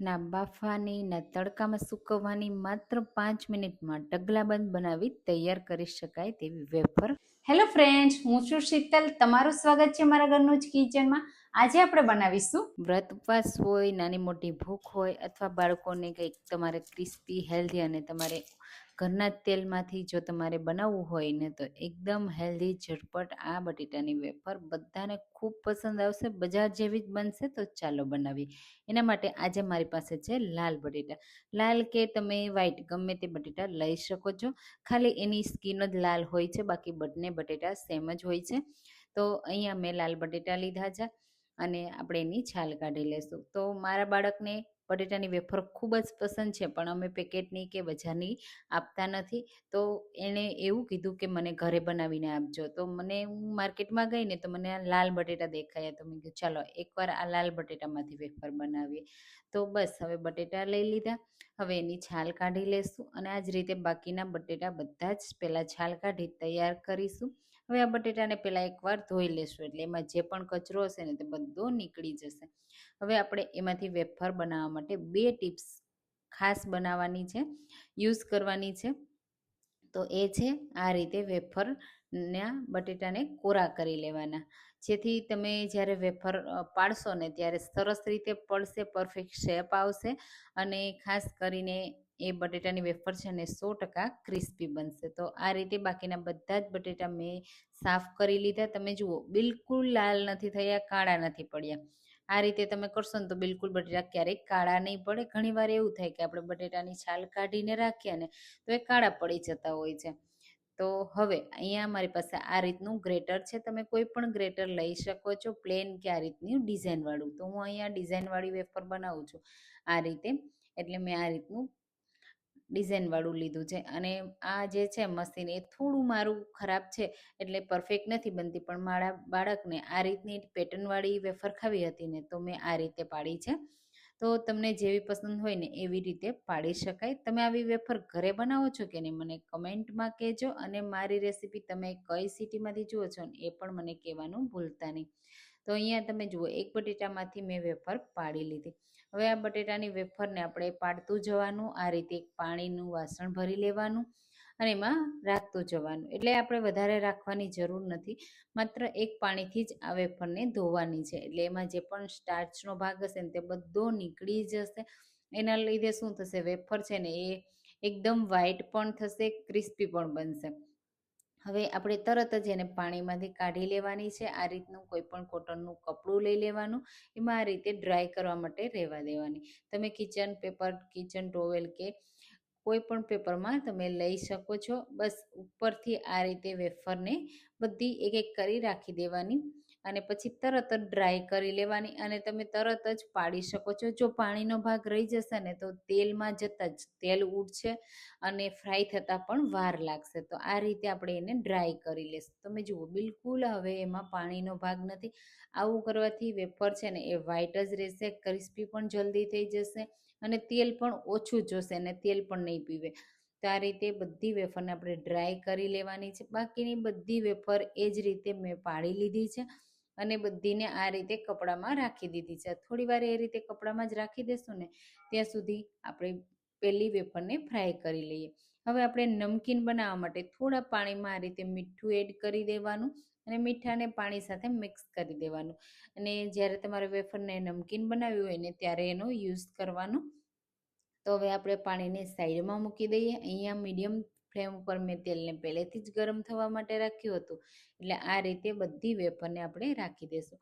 ના બાફવાની, ના તડકામાં સૂકવવાની, માત્ર પાંચ મિનિટમાં ઢગલાબંધ બનાવી તૈયાર કરી શકાય તેવી વેફર. હેલો ફ્રેન્ડ્સ હું છું શીતલ. તમારું સ્વાગત છે મારા ઘરનું જ કિચનમાં આજે આપણે બનાવીશું વ્રત ઉપવાસ હોય, નાની મોટી ભૂખ હોય અથવા બાળકોને કંઈક તમારે ક્રિસ્પી, હેલ્ધી અને તમારે ઘરના તેલમાંથી જો તમારે બનાવવું હોય ને તો એકદમ હેલ્ધી, ઝટપટ આ બટેટાની વેફર બધાને ખૂબ પસંદ આવશે. બજાર જેવી જ બનશે તો ચાલો બનાવીએ. એના માટે આજે મારી પાસે છે લાલ બટેટા. લાલ કે તમે વ્હાઈટ ગમે તે બટેટા લઈ શકો છો. ખાલી એની સ્કીન જ લાલ હોય છે, બાકી બંને બટેટા સેમ જ હોય છે. તો અહીંયા મેં લાલ બટેટા લીધા છે. અને આપણે એની છાલ કાઢી લેશું. તો મારા બાળકને બટેટાની વેફર ખૂબ જ પસંદ છે, પણ અમે પેકેટની કે બજારની આપતા નથી. તો એણે એવું કીધું કે મને ઘરે બનાવીને આપજો. તો મને હું માર્કેટમાં ગઈ ને તો મને આ લાલ બટેટા દેખાયા. તો મેં કીધું, ચાલો, એકવાર આ લાલ બટેટામાંથી વેફર બનાવીએ. તો બસ, હવે બટેટા લઈ લીધા. હવે એની છાલ કાઢી લેશું અને આ જ રીતે બાકીના બટેટા બધા જ પહેલાં છાલ કાઢી તૈયાર કરીશું. હવે આ બટેટાને પહેલાં એકવાર ધોઈ લેશું, એટલે એમાં જે પણ કચરો હશે ને તે બધો નીકળી જશે. હવે આપણે એમાંથી વેફર બનાવવા માટે બે ટિપ્સ ખાસ બનાવવાની છે, યુઝ કરવાની છે. તો એ છે, આ રીતે વેફરના બટેટાને કોરા કરી લેવાના. જેથી તમે જ્યારે વેફર પાડશો ને ત્યારે સરસ રીતે પડશે, પરફેક્ટ શેપ આવશે અને ખાસ કરીને એ બટેટાની વેફર છે ને સો ટકા ક્રિસ્પી બનશે. તો આ રીતે બાકીના બધા જ બટેટા મેં સાફ કરી લીધા. તમે જુઓ, બિલકુલ લાલ નથી થયા, કાળા નથી પડ્યા. આ રીતે તમે કરશો ને તો બિલકુલ બટેટા ક્યારેય કાળા નહીં પડે. ઘણીવાર એવું થાય કે આપણે બટેટાની છાલ કાઢીને રાખીએ ને તો એ કાળા પડી જતા હોય છે. તો હવે અહીંયા મારી પાસે આ રીતનું ગ્રેટર છે. તમે કોઈ પણ ગ્રેટર લઈ શકો છો પ્લેન કે આ રીતની ડિઝાઇનવાળું. તો હું અહીંયા ડિઝાઇનવાળી વેફર બનાવું છું આ રીતે. એટલે મેં આ રીતનું ડિઝાઇનવાળું લીધું છે. અને આ જે છે મશીન, એ થોડું મારું ખરાબ છે એટલે પરફેક્ટ નથી બનતી, પણ મારા બાળકને આ રીતની પેટર્નવાળી વેફર ખાવી હતી ને, તો મેં આ રીતે પાડી છે. તો તમને જેવી પસંદ હોય ને, એવી રીતે પાડી શકાય. તમે આવી વેફર ઘરે બનાવો છો કે નહીં, મને કમેન્ટમાં કહેજો અને મારી રેસીપી તમે કઈ સિટીમાંથી જુઓ છો એ પણ મને કહેવાનું ભૂલતા નહીં. તો અહીંયા તમે જુઓ, એક બટેટામાંથી મેં વેફર પાડી લીધી. હવે આ બટેટાની વેફરને આપણે પાડતું જવાનું, આ રીતે એક પાણીનું વાસણ ભરી લેવાનું અને એમાં રાખતું જવાનું. એટલે આપણે વધારે રાખવાની જરૂર નથી. માત્ર એક પાણીથી જ આ વેફરને ધોવાની છે. એટલે એમાં જે પણ સ્ટાર્ચનો ભાગ હશે ને તે બધો નીકળી જશે. એના લીધે શું થશે? વેફર છે ને એ એકદમ વ્હાઈટ પણ થશે ક્રિસ્પી પણ બનશે. હવે આપણે તરત જ એને પાણીમાંથી કાઢી લેવાની છે. આ રીતનું કોઈ પણ કોટનનું કપડું લઈ લેવાનું. એમાં આ રીતે ડ્રાય કરવા માટે રહેવા દેવાની. તમે કિચન પેપર કિચન ટોવેલ કે કોઈ પણ પેપરમાં તમે લઈ શકો છો. બસ ઉપરથી આ રીતે વેફરને બધી એક એક કરી રાખી દેવાની. અને પછી તરત જ ડ્રાય કરી લેવાની અને તમે તરત જ પાડી શકો છો. જો પાણીનો ભાગ રહી જશે ને તો તેલમાં જતાં જ તેલ ઉડશે અને ફ્રાય થતાં પણ વાર લાગશે. તો આ રીતે આપણે એને ડ્રાય કરી લેશું. તમે જુઓ, બિલકુલ હવે એમાં પાણીનો ભાગ નથી. આવું કરવાથી વેફર છે ને એ વ્હાઈટ જ રહેશે ક્રિસ્પી પણ જલ્દી થઈ જશે અને તેલ પણ ઓછું જોશે અને તેલ પણ નહીં પીવે. તો આ રીતે બધી વેફરને આપણે ડ્રાય કરી લેવાની છે. બાકીની બધી વેફર એ જ રીતે મેં પાડી લીધી છે. અને બધીને આ રીતે કપડામાં રાખી દીધી છે. થોડી વાર એ રીતે કપડામાં જ રાખી દેશું ને, ત્યાં સુધી આપણે પહેલી વેફરને ફ્રાય કરી લઈએ. હવે આપણે નમકીન બનાવવા માટે થોડા પાણીમાં આ રીતે મીઠું એડ કરી દેવાનું અને મીઠાને પાણી સાથે મિક્સ કરી દેવાનું. અને જ્યારે તમારે વેફરને નમકીન બનાવ્યું હોય ને, ત્યારે એનો યુઝ કરવાનો. તો હવે આપણે પાણીને સાઈડમાં મૂકી દઈએ. અહીંયા મીડિયમ ફ્લેમ ઉપર મેં તેલને પહેલેથી જ ગરમ થવા માટે રાખ્યું હતું. એટલે આ રીતે બધી વેફરને આપણે રાખી દઈશું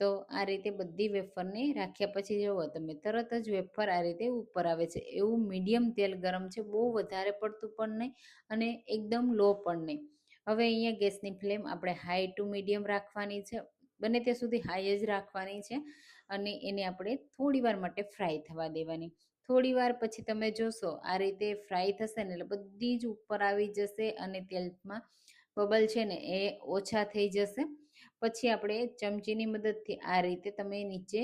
તો આ રીતે બધી વેફરને રાખ્યા પછી જુઓ તમે તરત જ વેફર આ રીતે ઉપર આવે છે. એવું મીડિયમ તેલ ગરમ છે, બહુ વધારે પડતું પણ નહીં અને એકદમ લો પણ નહીં. હવે અહીંયા ગેસની ફ્લેમ આપણે હાઈ ટુ મીડિયમ રાખવાની છે. બને ત્યાં સુધી હાઈ જ રાખવાની છે. અને એને આપણે થોડી વાર માટે ફ્રાય થવા દેવાની. થોડી વાર પછી તમે જોશો, આ રીતે ફ્રાય થશે ને એટલે બધી જ ઉપર આવી જશે અને તેલમાં બબલ છે ને એ ઓછા થઈ જશે. પછી આપણે ચમચીની મદદથી આ રીતે તમે નીચે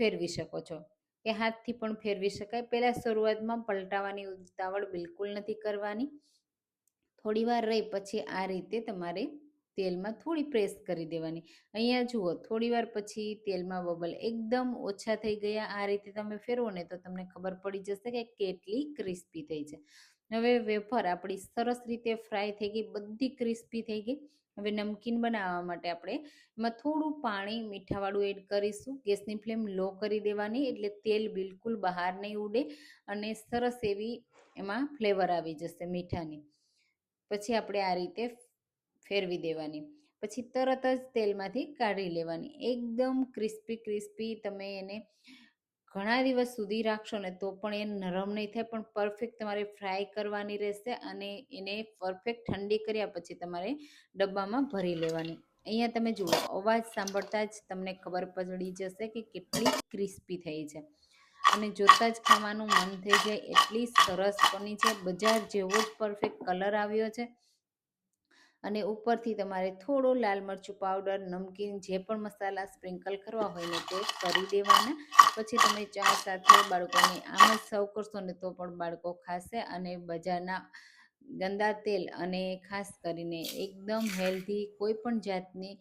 ફેરવી શકો છો. કે હાથથી પણ ફેરવી શકાય. પહેલાં શરૂઆતમાં પલટાવાની ઉતાવળ બિલકુલ નથી કરવાની. થોડી વાર રહી, પછી આ રીતે તમારે તેલમાં થોડી પ્રેસ કરી દેવાની. અહીંયા જુઓ, થોડીવાર પછી તેલમાં બબલ એકદમ ઓછા થઈ ગયા. આ રીતે તમે ફેરવો ને તો તમને ખબર પડી જશે કે કેટલી ક્રિસ્પી થઈ છે. હવે વેફર આપણી સરસ રીતે ફ્રાય થઈ ગઈ, બધી ક્રિસ્પી થઈ ગઈ. હવે નમકીન બનાવવા માટે આપણે એમાં થોડું પાણી મીઠાવાળું એડ કરીશું. ગેસની ફ્લેમ લો કરી દેવાની એટલે તેલ બિલકુલ બહાર નહીં ઉડે અને સરસ એવી એમાં ફ્લેવર આવી જશે મીઠાની. પછી આપણે આ રીતે ફેરવી દેવાની. પછી તરત જ તેલમાંથી કાઢી લેવાની. એકદમ ક્રિસ્પી ક્રિસ્પી તમે એને ઘણા દિવસ સુધી રાખશો ને તો પણ એ નરમ નહીં થાય, પણ પરફેક્ટ તમારે ફ્રાય કરવાની રહેશે અને એને પરફેક્ટ ઠંડી કર્યા પછી તમારે ડબ્બામાં ભરી લેવાની. અહીંયા તમે જુઓ, અવાજ સાંભળતા જ તમને ખબર પડી જશે કે કેટલી ક્રિસ્પી થઈ છે. અને જોતાં જ ખાવાનું મન થઈ જાય, એટલી સરસ બની છે. બજાર જેવો જ પરફેક્ટ કલર આવ્યો છે. અને ઉપરથી તમારે થોડો લાલ મરચું પાવડર નમકીન, જે પણ મસાલા સ્પ્રિંકલ કરવા હોય ને તે કરી દેવાના. પછી તમે ચા સાથે બાળકોને આમ જ સર્વ કરશો ને તો પણ બાળકો ખાશે અને બજારના ગંદા તેલ અને ખાસ કરીને એકદમ હેલ્ધી કોઈ પણ જાતની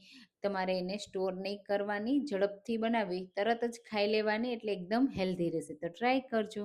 તમારે એને સ્ટોર નહીં કરવાની, ઝડપથી બનાવી તરત જ ખાઈ લેવાની એટલે એકદમ હેલ્ધી રહેશે. તો ટ્રાય કરજો.